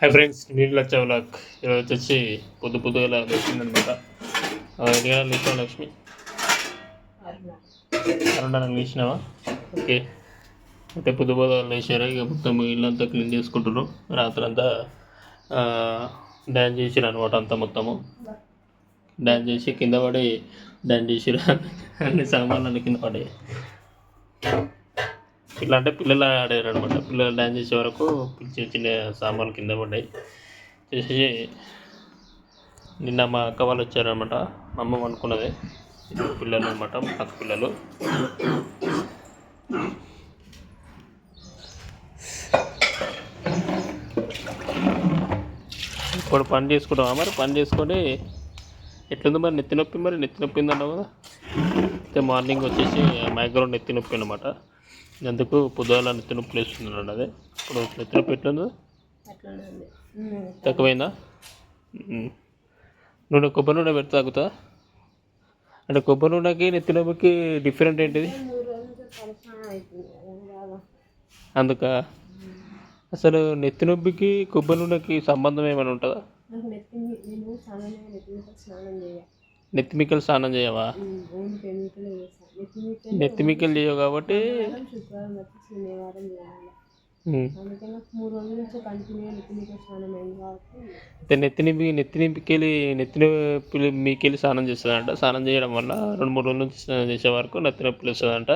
Hi friends నీళ్ళ చవలాక్ ఈరోజు వచ్చేసి పొద్దు పొద్దుగా వచ్చిందనమాట ఎన్ని గంటలు లేచావా లక్ష్మి? రెండున్నర లేచినావా? ఓకే. అయితే పొద్దు పొద్దుగా లేచారు. ఇక మొత్తం ఇల్లంతా క్లీన్ చేసుకుంటున్నారు. రాత్రంతా డ్యాన్స్ చేసిరు అనమాట అంతా మొత్తము. డ్యాన్స్ చేసి కింద పడి డ్యాన్స్ చేసిరు అన్ని సామాన్లు కింద పడే. ఇట్లా అంటే పిల్లలు ఆడారు అనమాట పిల్లలు డ్యాన్స్ చేసే వరకు చిన్న చిన్న సామాన్లు కింద పడ్డాయి. చేసేసి నిన్న మా అక్క వాళ్ళు వచ్చారనమాట మా అమ్మ అనుకున్నదే పిల్లలు అనమాట అక్క పిల్లలు. ఇప్పుడు పని చేసుకుంటామా మరి? పని చేసుకొని ఎట్లుంది మరి? నెత్తి నొప్పి మరి? నెత్తి నొప్పి ఉందన్నావు కదా? అయితే మార్నింగ్ వచ్చేసి మైగ్రౌండ్ నెత్తి నొప్పి అనమాట అందుకు పొద్దుగాల నెత్తి నొప్పి లేస్తున్నాడు అదే? ఇప్పుడు నెత్తి నొప్పి ఎట్లుంది? తక్కువైందా. నూనె కొబ్బరి నూనె పెడితే తగ్గుతా అంటే కొబ్బరి నూనెకి నెత్తి నొప్పికి డిఫరెంట్ ఏంటిది? అందుక? అసలు నెత్తి నొప్పికి కొబ్బరి నూనెకి సంబంధం ఏమైనా ఉంటుందా? నెత్తిమికలు స్నానం చేయవా? ఓన్ కెమికల్ చేస్తాను నెత్తి మీద నెత్తిమికలు చేయవు కాబట్టి శుక్రవారం వచ్చి శనివారం చేయాలి ఉమ్. అందుకే నాకు మూడు రోజుల నుంచి కంటిన్యూ నెత్తి మీద స్నానం అయింది కాబట్టి అయితే నెత్తి నింపి నెత్తి నింపికెళ్ళి నెత్తి నొప్పి మీకెళ్ళి స్నానం చేస్తుందంట. స్నానం చేయడం వల్ల రెండు మూడు రోజుల నుంచి స్నానం చేసే వరకు నెత్తి నొప్పి వస్తుందంట.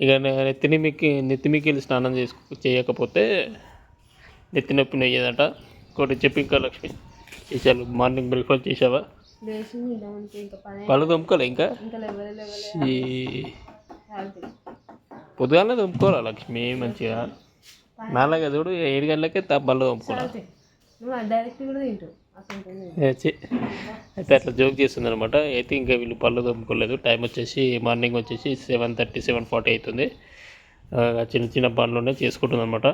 ఇక నె- నెత్తి నిమికి నెత్తి మీకెళ్ళి స్నానం చేసుకో చేయకపోతే నెత్తి నొప్పి నెయ్యదంట. ఇంకోటి చెప్పి ఇంకా లక్ష్మి చేసాను మార్నింగ్ బ్రేక్ఫాస్ట్ చేసావా పళ్ళు దొమ్ముకోలే ఇంకా పొద్దుగానే దొమ్ముకోవాలా లక్ష్మి మంచిగా నాలుగు చూడు ఏడు గంటలకే తా పళ్ళు దొమ్ముకోవాలి నువ్వు డైరెక్ట్ కూడా తింటావు అసలు ఏ ఛీ. అయితే అట్లా జోక్ చేస్తుంది అనమాట అయితే ఇంకా వీళ్ళు పళ్ళు తోముకోలేదు టైం వచ్చేసి మార్నింగ్ వచ్చేసి సెవెన్ థర్టీ సెవెన్ ఫార్టీ అవుతుంది. చిన్న చిన్న పనులు చేసుకుంటుంది అనమాట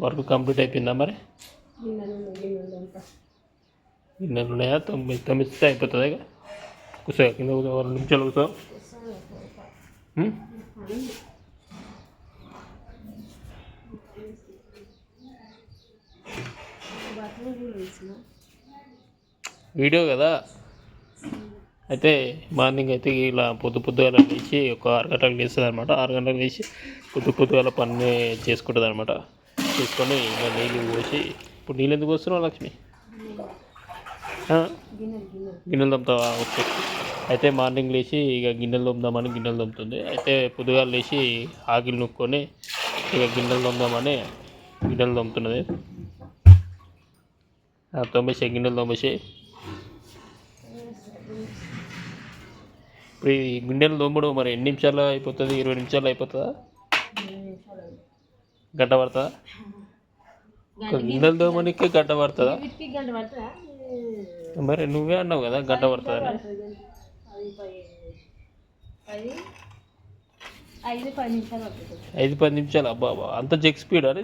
వర్క్ కంప్లీట్ అయిపోయిందా మరి? గిన్నెలు ఉన్నాయా తొమ్మిది తొమ్మిది అయిపోతుంది కూర్చో కింద కూర్చో, రెండు నిమిషాలు కూర్చో. వీడియో కదా. అయితే మార్నింగ్ అయితే ఇలా పొద్దు పొద్దుగాల లేచి ఒక ఆరు గంటలకు లేస్తుంది అనమాట ఆరు గంటలకు లేచి పొద్దు పొద్దుగాల పని చేసుకుంటుంది అనమాట చేసుకొని ఇంకా నీళ్ళు పోసి ఇప్పుడు నీళ్ళు ఎందుకు వస్తున్నావు లక్ష్మి? గిన్నెలు తోముతావా? ఓకే. అయితే మార్నింగ్ లేచి ఇక గిన్నెలు తోముదామని గిన్నెలు తోముతుంది. అయితే పొద్దుగాల లేచి ఆకిలి నొక్కొని ఇక గిన్నెలు తోముదామని గిన్నెలు తోముతున్నది. ఆ, తోమేసే గిన్నెలు తోమేసి ఇప్పుడు ఈ గిన్నెలు తోమడం మరి ఎన్ని నిమిషాలు అయిపోతుంది? ఇరవై నిమిషాలు అయిపోతుందా? గంట పడుతుందా? గిన్నెలు తోమనికి గంట పడుతుందా? మరి నువ్వే అన్నావు కదా గంట ఐదు పది నిమిషాలు పడుతుంది ఐదు పది నిమిషాలు అబ్బా అబ్బా. అంత జెక్ స్పీడ్ అది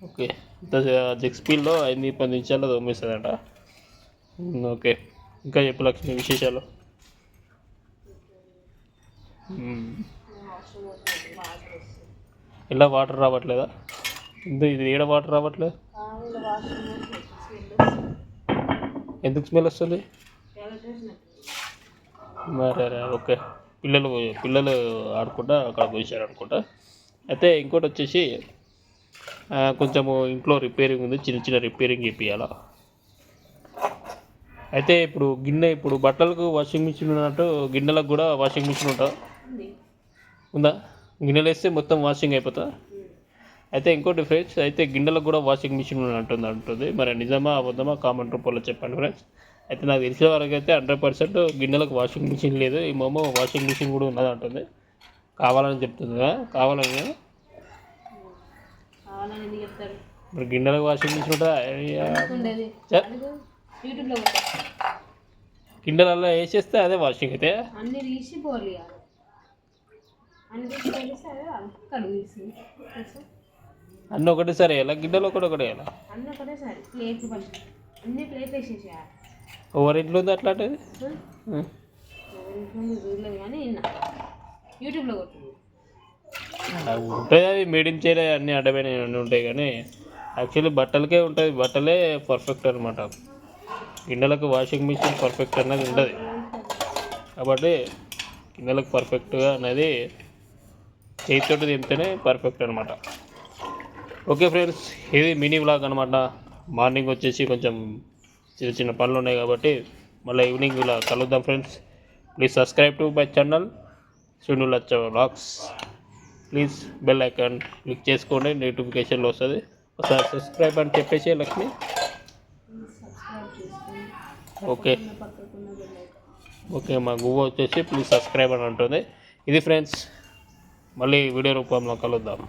ఓకే. అంత జెక్ స్పీడ్లో ఐదు పది నిమిషాల్లో తోమేస్తుందంట. ఓకే. ఇంకా చెప్పు లక్ష్మి విశేషాలు. ఇలా వాటర్ రావట్లేదా? ఇది ఏడ వాటర్ రావట్లేదు. ఎందుకు స్మెల్ వస్తుంది? మరి ఓకే. పిల్లలు పిల్లలు ఆడుకుంటా అక్కడ పోసారు అనుకుంటా. అయితే ఇంకోటి వచ్చేసి కొంచెము ఇంట్లో రిపేరింగ్ ఉంది చిన్న చిన్న రిపేరింగ్ చేపియాలా. అయితే ఇప్పుడు గిన్నె ఇప్పుడు బట్టలకు వాషింగ్ మిషన్ ఉన్నట్టు గిన్నెలకు కూడా వాషింగ్ మిషన్ ఉంటుందా ఉందా. గిన్నెలు వేస్తే మొత్తం వాషింగ్ అయిపోతుందా అయితే ఇంకోటి ఫ్రెండ్స్ అయితే గిన్నెలకు కూడా వాషింగ్ మిషన్ అంటుంది అంటుంది. మరి నిజమా అబద్ధమా కామెంట్ రూపంలో చెప్పండి ఫ్రెండ్స్ అయితే నాకు తెలిసిన వరకు అయితే హండ్రెడ్ పర్సెంట్ గిన్నెలకు వాషింగ్ మిషన్ లేదు. ఈ మమ్మో వాషింగ్ మిషన్ కూడా ఉన్నది అంటుంది. కావాలని చెప్తుంది? కావాలని మరి గిన్నెలకు వాషింగ్ మిషన్ ఉంటుందా? గిన్నెలలో వేసేస్తే అదే వాషింగ్ అయితే? అన్ని తీసి అన్ని అదే కడుగు? అన్నీ ఒకటేసారి వేయాలా? గిన్నెలు ఒకటి ఒకటి వేయాలా? అన్నీ ఒకటేసారి ప్లేట్లు పడి అన్ని ప్లేట్లు వేసేసేయాలి. ఎవరి ఇంట్లో ఉంది అట్లాంటిది? చూడలేదు కానీ యూట్యూబ్లో కొట్టింది. ఉంటుంది అది మేడ్ ఇన్ చైనా అన్నీ అడ్డమైన అన్నీ ఉంటాయి కానీ యాక్చువల్లీ బట్టలకే ఉంటుంది బట్టలే పర్ఫెక్ట్ అనమాట గిన్నెలకు వాషింగ్ మిషన్ పర్ఫెక్ట్ అనేది ఉండదు. కాబట్టి గిన్నెలకు పర్ఫెక్ట్గా అనేది చేతితోటి దింపితేనే పర్ఫెక్ట్ అనమాట ఓకే ఫ్రెండ్స్ ఇది మినీ వ్లాగ్ అనమాట మార్నింగ్ వచ్చేసి కొంచెం చిన్న చిన్న పనులు ఉన్నాయి కాబట్టి మళ్ళీ ఈవినింగ్ ఇలా కలుద్దాం friends please subscribe to my channel Sunil Lachha vlogs please bell icon click చేసుకోండి నోటిఫికేషన్లు వస్తుంది. ఒకసారి సబ్స్క్రైబ్ అని చెప్పేసి లక్ష్మి. ఓకే ఓకే మా గువ్వ వచ్చేసి ప్లీజ్ సబ్స్క్రైబ్ అని ఉంటుంది ఇది ఫ్రెండ్స్ మళ్ళీ వీడియో రూపంలో కలుద్దాం.